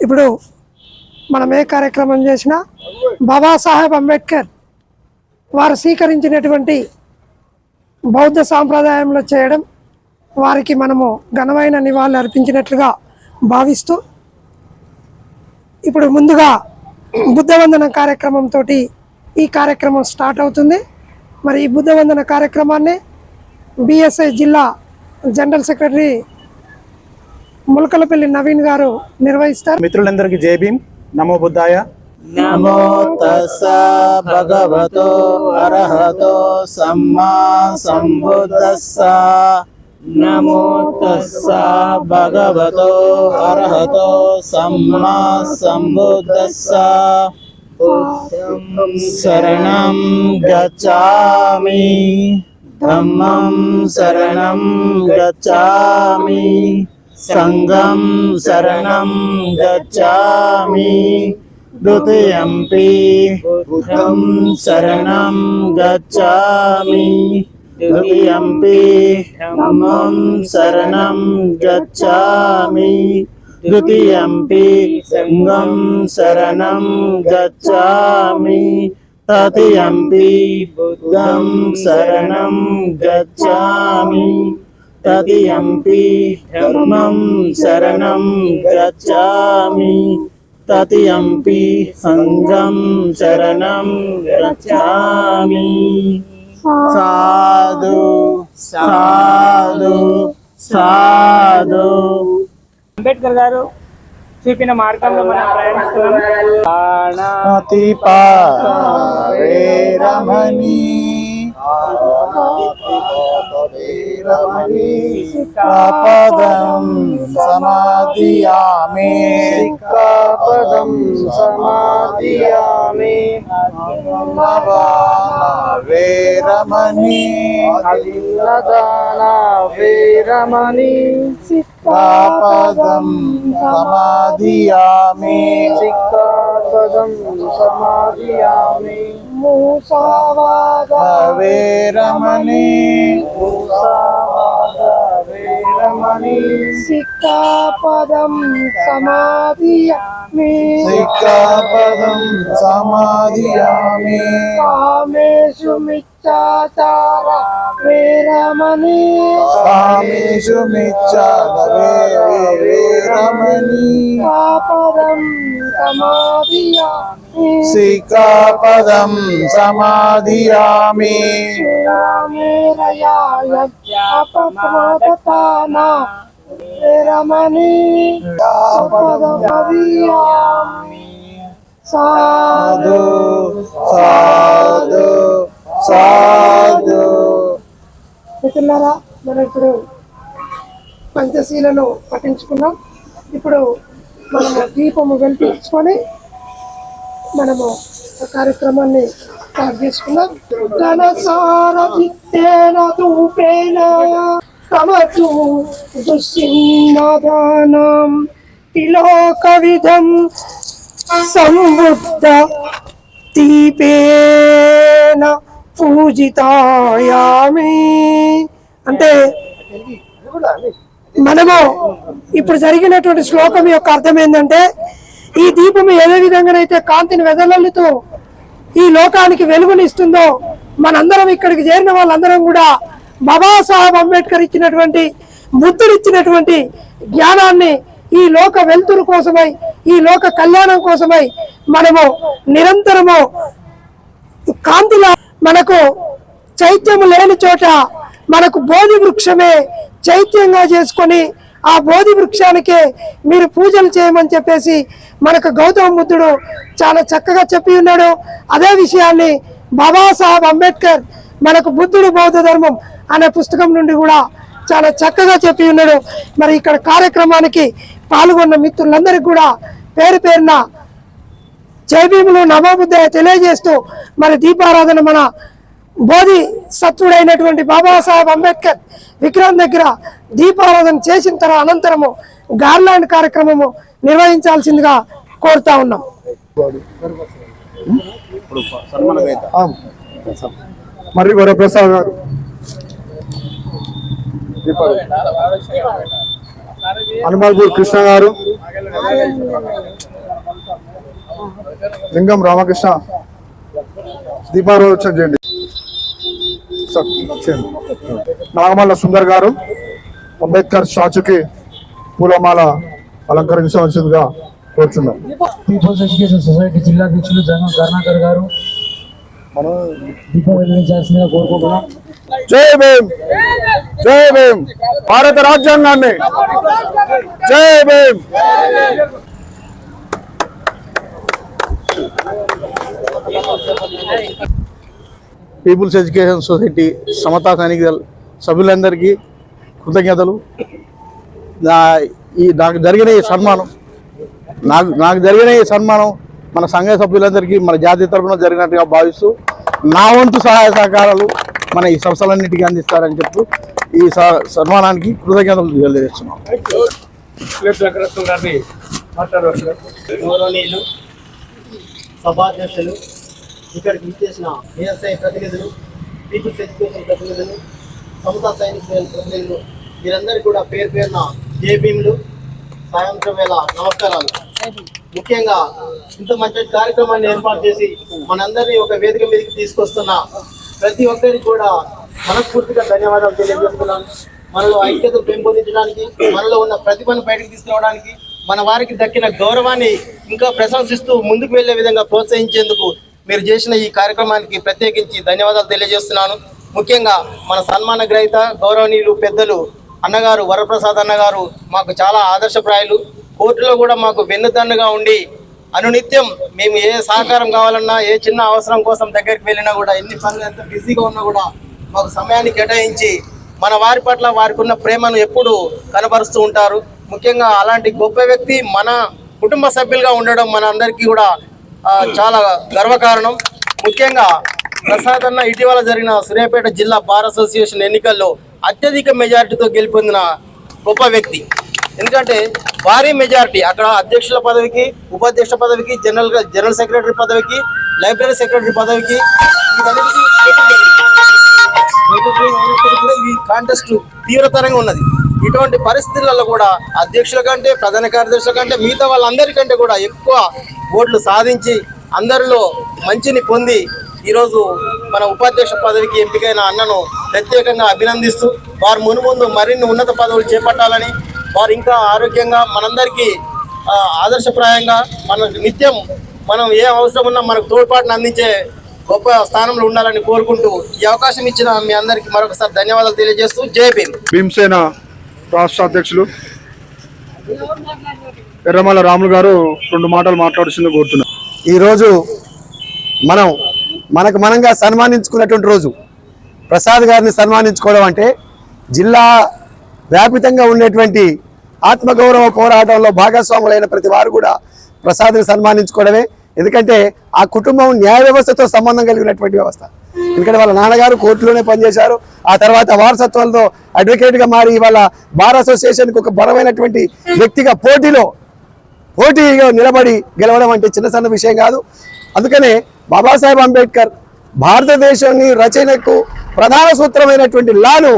ఇప్పుడు మనం ఏ కార్యక్రమం చేసినా బాబాసాహెబ్ అంబేద్కర్ వారు స్వీకరించినటువంటి బౌద్ధ సాంప్రదాయంలో చేయడం వారికి మనము ఘనమైన నివాళులు అర్పించినట్లుగా భావిస్తూ ఇప్పుడు ముందుగా బుద్ధవందన కార్యక్రమంతో ఈ కార్యక్రమం స్టార్ట్ అవుతుంది. మరి ఈ బుద్ధవందన కార్యక్రమాన్ని బిఎస్ఐ జిల్లా జనరల్ సెక్రటరీ ములకలపల్లి నవీన్ గారు నిర్వహిస్తారు. మిత్రులందరికీ జై భీమ్. నమో బుద్ధాయ. నమో తస్స భగవతో అర్హతో సమ్మా సంబుద్దస్స నమో తస్స భగవతో అర్హతో సమ్మా సంబుద్దస్స బుద్ధం శరణం గచ్చామి. ధమ్మం శరణం గచ్చామి. సంగం శరణం గచ్చామి ద్వితీయంపి బుద్ధం శరణం గచ్చామి ద్వితీయంపి ధమ్మం శరణం గచ్చామి ద్వితీయంపి సంగం శరణం గచ్చామి తృతీయంపి బుద్ధం శరణం గచ్చామి తదియంపి ధర్మం శరణం గచ్చామి తతియంపి సంఘం శరణం గచ్చామి సాధు సాధు సాధు అంబేద్కర్ గారు చూపిన మార్గంలో మనం ప్రయాణిస్తున్నాం. అతిపారమణి సిక్కాపదం సమాధియామి. సిక్కాపదం సమాధియామి. వేరమణి అలిన్నదాన వేరమణి సిక్కాపదం సమాధియామి. సిక్కాపదం సమాధియామి. మూసావాద వేరమణి మూసావాద సిక్కాపదం సమాధియామి సిక్కాపదం సమాధియామి కామేషు మిచ్చాచార వీరమణి కామేషు మిచ్చాదవే వేరమణి కాపదం సిక్కాపదం సమాధియామి సమాధియామి సాధు సాధు సాధు మిత్రులారా మనం ఇప్పుడు పంచశీలను పఠించుకున్నాం. ఇప్పుడు మనము దీపము వెలిపించుకొని మనము కార్యక్రమాన్ని స్టార్ట్ చేసుకున్నాం. ధన సారథిత్యేన ధూపేన తమచు దుస్సిన్నదానం తిలోక విధం సంబుద్ధ దీపేన పూజితాయామి. అంటే మనము ఇప్పుడు జరిగినటువంటి శ్లోకం యొక్క అర్థం ఏంటంటే ఈ దీపం ఏ విధంగానైతే కాంతిని వెదలల్లుతూ ఈ లోకానికి వెలుగునిస్తుందో మనందరం ఇక్కడికి చేరిన వాళ్ళందరం కూడా బాబాసాహెబ్ అంబేద్కర్ ఇచ్చినటువంటి బుద్ధుడు ఇచ్చినటువంటి జ్ఞానాన్ని ఈ లోక వెలుతురు కోసమై ఈ లోక కళ్యాణం కోసమై మనము నిరంతరము కాంతిలో మనకు చైత్యము లేని చోట మనకు బోధి వృక్షమే చైత్యంగా చేసుకొని ఆ బోధి వృక్షానికే మీరు పూజలు చేయమని చెప్పేసి మనకు గౌతమ బుద్ధుడు చాలా చక్కగా చెప్పి ఉన్నాడు. అదే విషయాన్ని బాబాసాహెబ్ అంబేద్కర్ మనకు బుద్ధుడు బౌద్ధ ధర్మం అనే పుస్తకం నుండి కూడా చాలా చక్కగా చెప్పి ఉన్నాడు. మరి ఇక్కడ కార్యక్రమానికి పాల్గొన్న మిత్రులందరికీ కూడా పేరు పేరున జయభీములు నవబుద్ధ తెలియజేస్తూ మరి దీపారాధన మన బోధి సత్వుడైనటువంటి బాబాసాహెబ్ అంబేద్కర్ విగ్రహం దగ్గర దీపారాధన చేసిన తర్వాత అనంతరము గార్లాండ్ కార్యక్రమము నిర్వహించాల్సిందిగా కోరుతా ఉన్నాం. మరి వరప్రసాద్ గారు. సార్ హనుమాన్పూర్ కృష్ణ గారు. లింగం రామకృష్ణ. దీపారోచన చేయండి. నాగమల్ల సుందర్ గారు అంబేద్కర్ స్టాచ్యూకి పూలమాల అలంకరించవలసిందిగా కోరుచున్నాం. పీపుల్స్ ఎడ్యుకేషన్ సొసైటీ జిల్లా అధ్యక్షులు జగన్ కరుణాకర్ గారు దీపం వెలిగించాల్సిందిగా కోరుకుంటున్నాం. జై భీమ్! జై భీమ్! భారత రాజ్యాంగాన్ని! జై Bhim! People's education society Samata Sainik Dal సభ్యులందరికీ కృతజ్ఞతలు. నా ఈ నాకు జరిగిన ఈ సన్మానం నాకు నాకు జరిగిన ఈ సన్మానం మన సంఘ సభ్యులందరికీ మన జాతీయ తరఫున జరిగినట్టుగా భావిస్తూ నా వంతు సహాయ సహకారాలు మన ఈ సంస్థలన్నిటికీ అందిస్తారని చెప్తూ ఈ స- సన్మానానికి కృతజ్ఞతలు తెలియజేస్తున్నాం. సభాధ్యక్షులు ఇక్కడికి చేసిన ఏఎస్ఐ ప్రతినిధులు పీపుల్స్ ఎడ్యుకేషన్ ప్రతినిధులు సమతా సైనిక ప్రతినిధులు మీరందరికీ కూడా పేరు పేరున జే సాయంత్రం వేళ నమస్కారాలు. ముఖ్యంగా ఇంత మంచి కార్యక్రమాన్ని ఏర్పాటు చేసి మనందరినీ ఒక వేదిక మీదకి తీసుకొస్తున్న ప్రతి ఒక్కరికి కూడా మనస్ఫూర్తిగా ధన్యవాదాలు తెలియజేస్తున్నాను. మనలో ఐక్యత పెంపొందించడానికి మనలో ఉన్న ప్రతిభను బయటకు తీసుకురావడానికి మన వారికి దక్కిన గౌరవాన్ని ఇంకా ప్రశంసిస్తూ ముందుకు వెళ్ళే విధంగా ప్రోత్సహించేందుకు మీరు చేసిన ఈ కార్యక్రమానికి ప్రత్యేకించి ధన్యవాదాలు తెలియజేస్తున్నాను. ముఖ్యంగా మన సన్మాన గ్రహీత గౌరవనీయులు పెద్దలు అన్నగారు వరప్రసాద్ అన్నగారు మాకు చాలా ఆదర్శప్రాయులు. కోర్టులో కూడా మాకు వెన్నుదన్నుగా ఉండి అనునిత్యం మేము ఏ సహకారం కావాలన్నా ఏ చిన్న అవసరం కోసం దగ్గరికి వెళ్ళినా కూడా ఎన్ని పనులు ఎంత బిజీగా ఉన్నా కూడా మాకు సమయాన్ని కేటాయించి మన వారి పట్ల వారికి ఉన్న ప్రేమను ఎప్పుడు కనబరుస్తూ ఉంటారు. ముఖ్యంగా అలాంటి గొప్ప వ్యక్తి మన కుటుంబ సభ్యులుగా ఉండడం మన అందరికీ కూడా చాలా గర్వకారణం. ముఖ్యంగా ప్రసాద్ అన్న ఇటీవల జరిగిన సూర్యాపేట జిల్లా బార్ అసోసియేషన్ ఎన్నికల్లో అత్యధిక మెజారిటీతో గెలుపొందిన గొప్ప వ్యక్తి. ఎందుకంటే భారీ మెజారిటీ అక్కడ అధ్యక్షుల పదవికి ఉపాధ్యక్ష పదవికి జనరల్ జనరల్ సెక్రటరీ పదవికి లైబ్రరీ సెక్రటరీ పదవికి ఈ కాంటెస్ట్ తీవ్రతరంగా ఉన్నది. ఇటువంటి పరిస్థితులలో కూడా అధ్యక్షుల కంటే ప్రధాన కార్యదర్శుల కంటే మిగతా వాళ్ళందరికంటే కూడా ఎక్కువ ఓట్లు సాధించి అందరిలో మంచిని పొంది ఈరోజు మన ఉపాధ్యక్ష పదవికి ఎంపికైన అన్నను ప్రత్యేకంగా అభినందిస్తూ వారు మునుముందు మరిన్ని ఉన్నత పదవులు చేపట్టాలని వారు ఇంకా ఆరోగ్యంగా మనందరికీ ఆదర్శప్రాయంగా మన నిత్యం మనం ఏ అవసరం ఉన్నా మనకు తోడ్పాటును అందించే గొప్ప స్థానంలో ఉండాలని కోరుకుంటూ ఈ అవకాశం ఇచ్చిన మీ అందరికీ మరొకసారి ధన్యవాదాలు తెలియజేస్తూ జై భీమ్. భీమసేన. రాష్ట్ర అధ్యక్షులు ఎర్రమల్ల రాములు గారు రెండు మాటలు మాట్లాడుతుంది కోరుతున్నా. ఈరోజు మనం మనకు మనంగా సన్మానించుకున్నటువంటి రోజు ప్రసాద్ గారిని సన్మానించుకోవడం అంటే జిల్లా వ్యాపితంగా ఉండేటువంటి ఆత్మగౌరవ పోరాటంలో భాగస్వాములైన ప్రతి వారు కూడా ప్రసాద్ని సన్మానించుకోవడమే. ఎందుకంటే ఆ కుటుంబం న్యాయ వ్యవస్థతో సంబంధం కలిగినటువంటి వ్యవస్థ. ఎందుకంటే వాళ్ళ నాన్నగారు కోర్టులోనే పనిచేశారు. ఆ తర్వాత వారసత్వంతో అడ్వకేట్గా మారి వాళ్ళ బార్ అసోసియేషన్కి ఒక బలమైనటువంటి వ్యక్తిగా పోటీలో పోటీగా నిలబడి గెలవడం అంటే చిన్న సన్న విషయం కాదు. అందుకనే బాబాసాహెబ్ అంబేద్కర్ భారతదేశాన్ని రచనకు ప్రధాన సూత్రమైనటువంటి లాను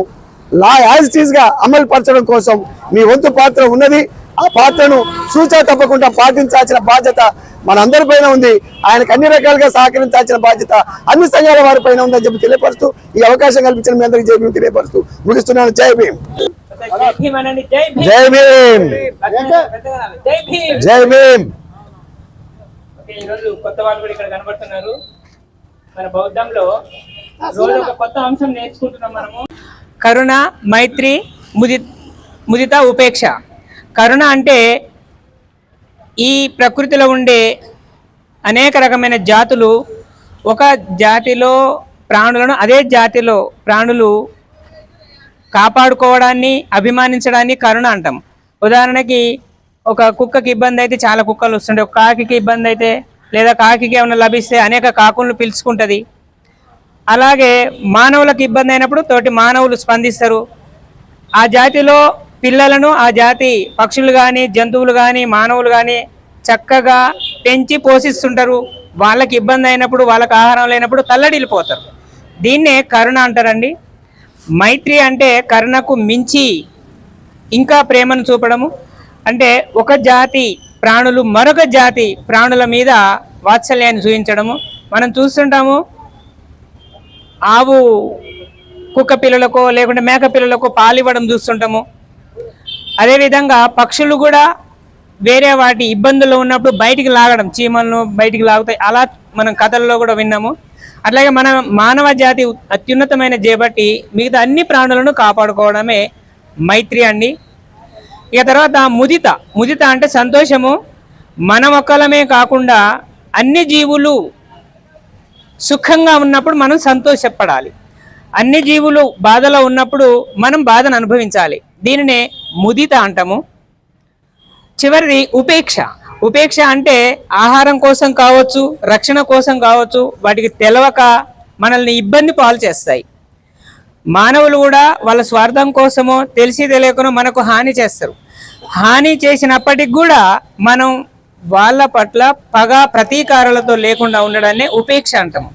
లా యాజ్గా అమలు పరచడం కోసం మీ వంతు పాత్ర ఉన్నది. ఆ పాత్రను సూచన తప్పకుండా పాటించాల్సిన బాధ్యత మనందరిపైన ఉంది. ఆయనకు అన్ని రకాలుగా సహకరించాల్సిన బాధ్యత అన్ని సంఘాల వారిపైన ఉందని చెప్పి తెలియపరుస్తూ ఈ అవకాశం కల్పించిన మీ అందరికీ జై భీమ్ తెలియపరుస్తూ ముగిస్తున్నాను. జై భీమ్. జై భీమ్ అనండి. జై ఈరోజు కొత్త వాళ్ళు కూడా ఇక్కడ కనబడుతున్నారు. మన బౌద్ధంలో రోజు ఒక కొత్త అంశం నేర్చుకుంటున్నాం మనము. కరుణ మైత్రి ముది ముదిత ఉపేక్ష. కరుణ అంటే ఈ ప్రకృతిలో ఉండే అనేక రకమైన జాతులు ఒక జాతిలో ప్రాణులను అదే జాతిలో ప్రాణులు కాపాడుకోవడాన్ని అభిమానించడాన్ని కరుణ అంటాం. ఉదాహరణకి ఒక కుక్కకి ఇబ్బంది అయితే చాలా కుక్కలు వస్తుంటాయి. ఒక కాకికి ఇబ్బంది అయితే లేదా కాకికి ఏమైనా లభిస్తే అనేక కాకులను పిలుచుకుంటుంది. అలాగే మానవులకు ఇబ్బంది అయినప్పుడు తోటి మానవులు స్పందిస్తారు. ఆ జాతిలో పిల్లలను ఆ జాతి పక్షులు కానీ జంతువులు కానీ మానవులు కానీ చక్కగా పెంచి పోషిస్తుంటారు. వాళ్ళకి ఇబ్బంది అయినప్పుడు వాళ్ళకి ఆహారం లేనప్పుడు తల్లడిల్లిపోతారు. దీన్నే కరుణ అంటారండి. మైత్రి అంటే కరుణకు మించి ఇంకా ప్రేమను చూపడము. అంటే ఒక జాతి ప్రాణులు మరొక జాతి ప్రాణుల మీద వాత్సల్యాన్ని చూపించడము. మనం చూస్తుంటాము ఆవు కుక్క పిల్లలకో లేకుంటే మేక పిల్లలకో పాలివ్వడం చూస్తుంటాము. అదేవిధంగా పక్షులు కూడా వేరే వాటి ఇబ్బందులు ఉన్నప్పుడు బయటికి లాగడం చీమలను బయటికి లాగుతాయి. అలా మనం కథల్లో కూడా విన్నాము. అట్లాగే మన మానవ జాతి అత్యున్నతమైన చేపట్టి మిగతా అన్ని ప్రాణులను కాపాడుకోవడమే మైత్రి అండి. ఇక తర్వాత ముదిత. ముదిత అంటే సంతోషము. మన ఒక్కలమే కాకుండా అన్ని జీవులు సుఖంగా ఉన్నప్పుడు మనం సంతోషపడాలి. అన్ని జీవులు బాధలో ఉన్నప్పుడు మనం బాధను అనుభవించాలి. దీనినే ముదిత అంటాము. చివరిది ఉపేక్ష. ఉపేక్ష అంటే ఆహారం కోసం కావచ్చు రక్షణ కోసం కావచ్చు వాటికి తెలవక మనల్ని ఇబ్బంది పాలు చేస్తాయి. మానవులు కూడా వాళ్ళ స్వార్థం కోసమో తెలిసి తెలియకనో మనకు హాని చేస్తారు. హాని చేసినప్పటికి కూడా మనం వాళ్ళ పట్ల పగ ప్రతీకారాలతో లేకుండా ఉండడాన్ని ఉపేక్ష అంటాము.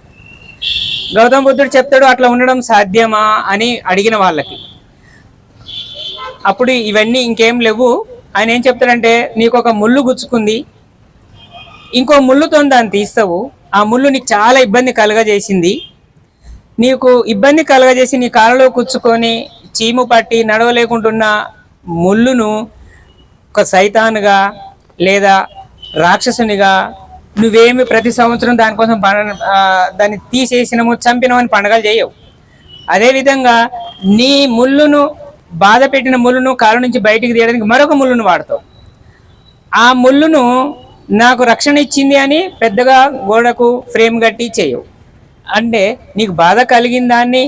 గౌతమ బుద్ధుడు చెప్తాడు అట్లా ఉండడం సాధ్యమా అని అడిగిన వాళ్ళకి. అప్పుడు ఇవన్నీ ఇంకేం లేవు. ఆయన ఏం చెప్తాడంటే నీకు ఒక ముళ్ళు గుచ్చుకుంది. ఇంకో ముళ్ళుతో దాన్ని తీస్తావు. ఆ ముళ్ళు నీకు చాలా ఇబ్బంది కలగజేసింది. నీకు ఇబ్బంది కలగజేసి నీ కాళ్ళలో కూర్చుకొని చీము పట్టి నడవలేకుంటున్న ముళ్ళును ఒక సైతానుగా లేదా రాక్షసునిగా నువ్వేమి ప్రతి సంవత్సరం దానికోసం పండ దాన్ని తీసేసినము చంపినమని పండుగలు పండగలు చేయవు. అదేవిధంగా నీ ముళ్ళును బాధ పెట్టిన ముళ్ళును కాలు నుంచి బయటికి తీయడానికి మరొక ముళ్ళును వాడతాం ఆ ముళ్ళును నాకు రక్షణ ఇచ్చింది అని పెద్దగా గోడకు ఫ్రేమ్ కట్టి చేయవు అంటే నీకు బాధ కలిగిన దాన్ని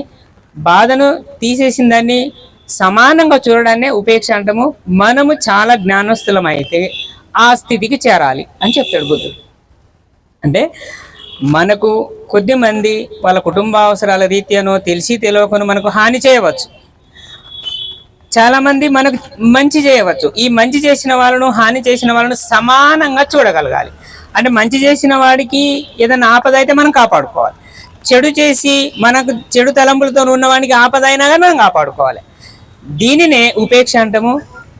బాధను తీసేసిన దాన్ని సమానంగా చూడడాన్ని ఉపేక్ష అంటాము. మనము చాలా జ్ఞానస్తులం అయితే ఆ స్థితికి చేరాలి అని చెప్తాడు బుద్ధుడు. అంటే మనకు కొద్ది మంది వాళ్ళ కుటుంబ అవసరాల రీత్యానో తెలిసి తెలియకనో మనకు హాని చేయవచ్చు. చాలా మంది మనకు మంచి చేయవచ్చు. ఈ మంచి చేసిన వాళ్ళను హాని చేసిన వాళ్ళను సమానంగా చూడగలగాలి. అంటే మంచి చేసిన వాడికి ఏదైనా ఆపద అయితే మనం కాపాడుకోవాలి. చెడు చేసి మనకు చెడు తలంపులతో ఉన్నవాడికి ఆపద అయినా కానీ మనం కాపాడుకోవాలి. దీనినే ఉపేక్ష అంటాము.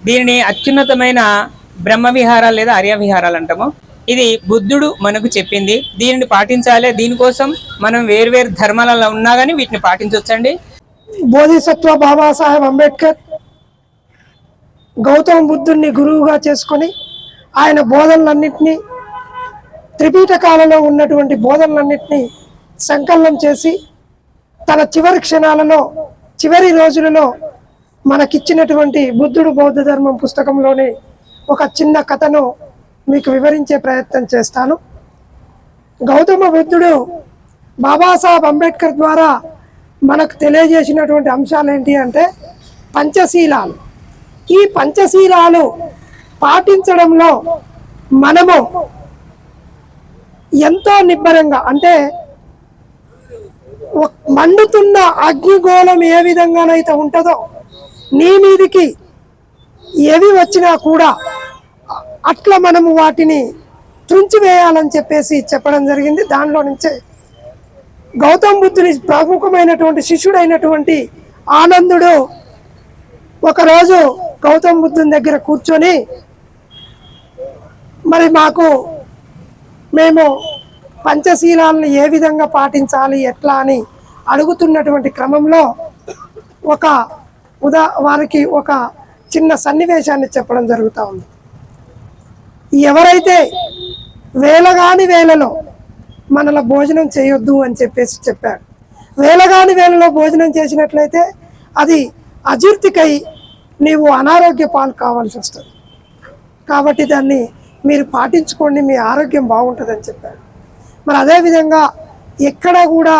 దీనిని అత్యున్నతమైన బ్రహ్మ విహారాలు లేదా ఆర్య విహారాలు అంటాము. ఇది బుద్ధుడు మనకు చెప్పింది. దీనిని పాటించాలి. దీనికోసం మనం వేరువేరు ధర్మాలలో ఉన్నా కానీ వీటిని పాటించవచ్చండి. బోధిసత్వ బాబాసాహెబ్ అంబేద్కర్ గౌతమ బుద్ధుణ్ణి గురువుగా చేసుకొని ఆయన బోధనలన్నింటినీ త్రిపీఠకాలలో ఉన్నటువంటి బోధనలన్నింటినీ సంకలనం చేసి తన చివరి క్షణాలలో చివరి రోజులలో మనకిచ్చినటువంటి బుద్ధుడు బౌద్ధ ధర్మం పుస్తకంలోని ఒక చిన్న కథను మీకు వివరించే ప్రయత్నం చేస్తాను. గౌతమ బుద్ధుడు బాబాసాహెబ్ అంబేద్కర్ ద్వారా మనకు తెలియజేసినటువంటి అంశాలు ఏంటి అంటే పంచశీలాలు. ఈ పంచశీలాలు పాటించడంలో మనము ఎంతో నిబ్బరంగా అంటే మండుతున్న అగ్నిగోళం ఏ విధంగానైతే ఉంటుందో నీ మీదికి ఏవి వచ్చినా కూడా అట్లా మనము వాటిని వేయాలని చెప్పేసి చెప్పడం జరిగింది. దానిలో నుంచే గౌతమ్ బుద్ధుని ప్రముఖమైనటువంటి శిష్యుడైనటువంటి ఆనందుడు ఒకరోజు గౌతమ్ బుద్ధుని దగ్గర కూర్చొని మరి మాకు మేము పంచశీలాలను ఏ విధంగా పాటించాలి ఎట్లా అని అడుగుతున్నటువంటి క్రమంలో ఒక ఉదా వారికి ఒక చిన్న సన్నివేశాన్ని చెప్పడం జరుగుతూ ఉంది. ఎవరైతే వేలగాని వేలలో మనల భోజనం చేయొద్దు అని చెప్పేసి చెప్పాడు వేలగాని వేలలో భోజనం చేసినట్లయితే అది అజీర్తికై నీవు అనారోగ్య పాలు కావాల్సి వస్తుంది. కాబట్టి దాన్ని మీరు పాటించుకోండి మీ ఆరోగ్యం బాగుంటుందని చెప్పాడు మరి అదేవిధంగా ఎక్కడ కూడా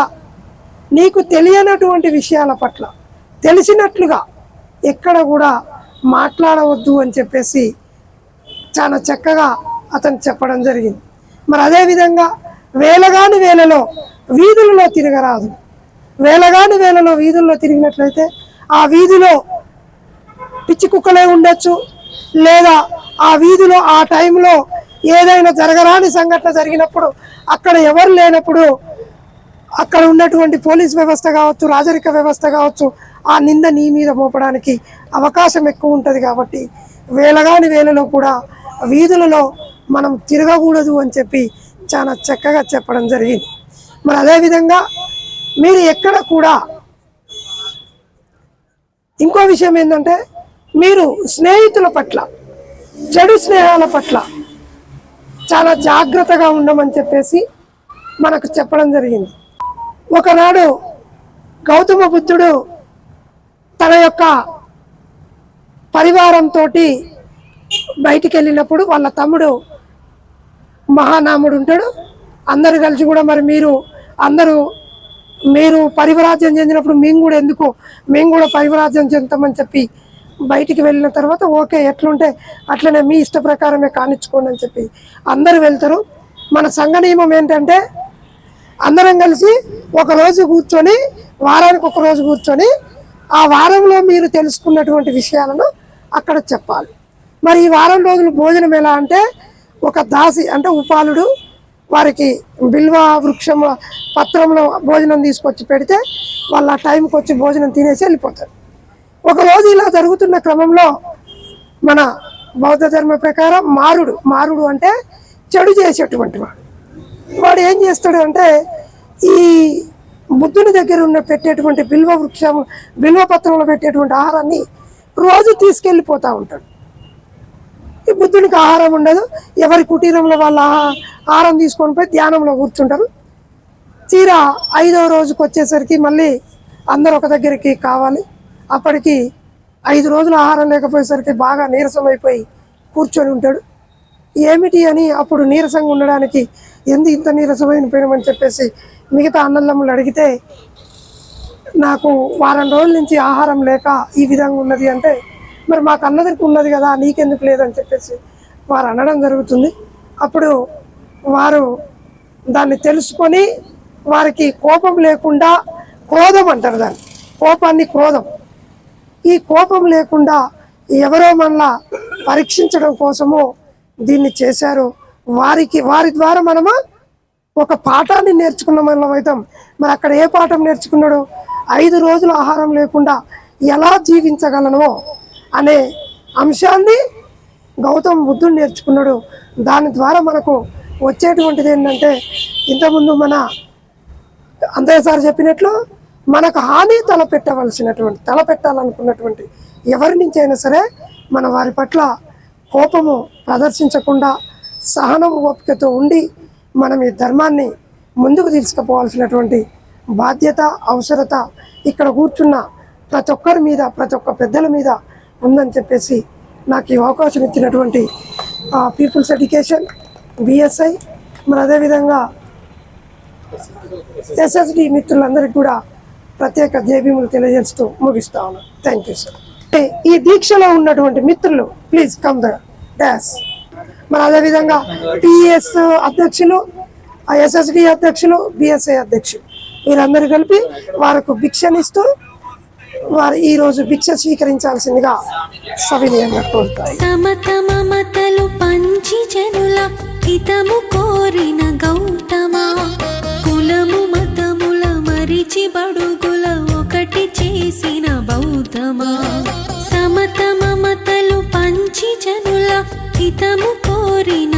నీకు తెలియనటువంటి విషయాల పట్ల తెలిసినట్లుగా ఎక్కడ కూడా మాట్లాడవద్దు అని చెప్పేసి చాలా చక్కగా అతను చెప్పడం జరిగింది. మరి అదేవిధంగా వేలగాని వేలలో వీధులలో తిరగరాదు. వేలగాని వేలలో వీధుల్లో తిరిగినట్లయితే ఆ వీధిలో పిచ్చి కుక్కలే ఉండొచ్చు. లేదా ఆ వీధిలో ఆ టైంలో ఏదైనా జరగరాని సంఘటన జరిగినప్పుడు అక్కడ ఎవరు లేనప్పుడు అక్కడ ఉన్నటువంటి పోలీస్ వ్యవస్థ కావచ్చు రాజరిక వ్యవస్థ కావచ్చు ఆ నింద నీ మీద మోపడానికి అవకాశం ఎక్కువ ఉంటుంది కాబట్టి వేలగాని వేలలో కూడా వీధులలో మనం తిరగకూడదు అని చెప్పి చాలా చక్కగా చెప్పడం జరిగింది. మరి అదేవిధంగా మీరు ఎక్కడ కూడా ఇంకో విషయం ఏంటంటే మీరు స్నేహితుల పట్ల చెడు స్నేహాల పట్ల చాలా జాగ్రత్తగా ఉండమని చెప్పేసి మనకు చెప్పడం జరిగింది. ఒకనాడు గౌతమ బుద్ధుడు తన యొక్క పరివారంతో బయటికి వెళ్ళినప్పుడు వాళ్ళ తమ్ముడు మహానాముడు ఉంటాడు. అందరు కలిసి కూడా మరి మీరు అందరూ మీరు పరివరాజ్యం చెందినప్పుడు మేము కూడా ఎందుకు మేము కూడా పరివరాజ్యం చెందుతామని చెప్పి బయటికి వెళ్ళిన తర్వాత ఓకే ఎట్లుంటే అట్లనే మీ ఇష్ట ప్రకారమే కానిచ్చుకోండి అని చెప్పి అందరూ వెళ్తారు. మన సంఘ నియమం ఏంటంటే అందరం కలిసి ఒక రోజు కూర్చొని వారానికి ఒక రోజు కూర్చొని ఆ వారంలో మీరు తెలుసుకున్నటువంటి విషయాలను అక్కడ చెప్పాలి. మరి ఈ వారం రోజులు భోజనం ఎలా అంటే ఒక దాసి అంటే ఉపాలుడు వారికి బిల్వ వృక్షం పత్రంలో భోజనం తీసుకొచ్చి పెడితే వాళ్ళు ఆ టైంకి వచ్చి భోజనం తినేసి వెళ్ళిపోతారు. ఒక రోజు ఇలా జరుగుతున్న క్రమంలో మన బౌద్ధ ధర్మ ప్రకారం మారుడు మారుడు అంటే చెడు చేసేటువంటి వాడు. వాడు ఏం చేస్తాడు అంటే ఈ బుద్ధుని దగ్గర ఉన్న పెట్టేటువంటి బిల్వ వృక్షం బిల్వ పత్రంలో పెట్టేటువంటి ఆహారాన్ని రోజు తీసుకెళ్ళిపోతూ ఉంటాడు. ఈ బుద్ధునికి ఆహారం ఉండదు. ఎవరి కుటీరంలో వాళ్ళ ఆహారం తీసుకొని పోయి ధ్యానంలో కూర్చుంటారు. తీరా ఐదవ రోజుకి వచ్చేసరికి మళ్ళీ అందరు ఒక దగ్గరికి కావాలి. అప్పటికి ఐదు రోజులు ఆహారం లేకపోయేసరికి బాగా నీరసం అయిపోయి కూర్చొని ఉంటాడు. ఏమిటి అని అప్పుడు నీరసంగా ఉండడానికి ఎందుకు ఇంత నీరసమైన పోయినామని చెప్పేసి మిగతా అన్నదమ్ములు అడిగితే నాకు వారం రోజుల నుంచి ఆహారం లేక ఈ విధంగా ఉన్నది అంటే మరి మాకు అన్నదరికి ఉన్నది కదా నీకెందుకు లేదని చెప్పేసి వారు అనడం జరుగుతుంది. అప్పుడు వారు దాన్ని తెలుసుకొని వారికి కోపం లేకుండా క్రోధం అంటారు దాన్ని. కోపాన్ని క్రోధం. ఈ కోపం లేకుండా ఎవరో మనలా పరీక్షించడం కోసము దీన్ని చేశారు. వారికి వారి ద్వారా మనము ఒక పాఠాన్ని నేర్చుకున్న మనం అవుతాం మరి అక్కడ ఏ పాఠం నేర్చుకున్నాడు? ఐదు రోజులు ఆహారం లేకుండా ఎలా జీవించగలను అనే అంశాన్ని గౌతమ్ బుద్ధుడు నేర్చుకున్నాడు. దాని ద్వారా మనకు వచ్చేటువంటిది ఏంటంటే ఇంతకుముందు మన అంతయ్య సార్ చెప్పినట్లు మనకు హాని తలపెట్టవలసినటువంటి తలపెట్టాలనుకున్నటువంటి ఎవరి నుంచి అయినా సరే మన వారి పట్ల కోపము ప్రదర్శించకుండా సహనం ఓపికతో ఉండి మనం ఈ ధర్మాన్ని ముందుకు తీసుకుపోవాల్సినటువంటి బాధ్యత అవసరత ఇక్కడ కూర్చున్న ప్రతి ఒక్కరి మీద ప్రతి ఒక్క పెద్దల మీద ఉందని చెప్పేసి నాకు ఈ అవకాశం ఇచ్చినటువంటి పీపుల్స్ ఎడ్యుకేషన్ బిఎస్ఐ మరి అదేవిధంగా ఎస్ఎస్డి మిత్రులందరికీ కూడా ప్రత్యేక జేబీములు తెలియజేస్తూ ముగిస్తా ఉన్నాను థ్యాంక్ యూ సార్ ఈ దీక్షలో ఉన్నటువంటి మిత్రులు ప్లీజ్ కమ్ ద డాష్ మరి అదేవిధంగా టిఎస్ అధ్యక్షులు ఎస్ఎస్డి అధ్యక్షులు బిఎస్ఐ అధ్యక్షులు వీరందరూ కలిపి వారికి భిక్షనిస్తూ వారు ఈ రోజు భిక్ష స్వీకరించాల్సిందిగా సవినీయంగా కోరుతాయి సమత మమతలు పంచి జనుల హితము కోరిన గౌతమా కులము మరిచి బడుగుల ఒకటి చేసిన బౌద్ధమా? సమత మమతలు పంచి జనుల హితము కోరిన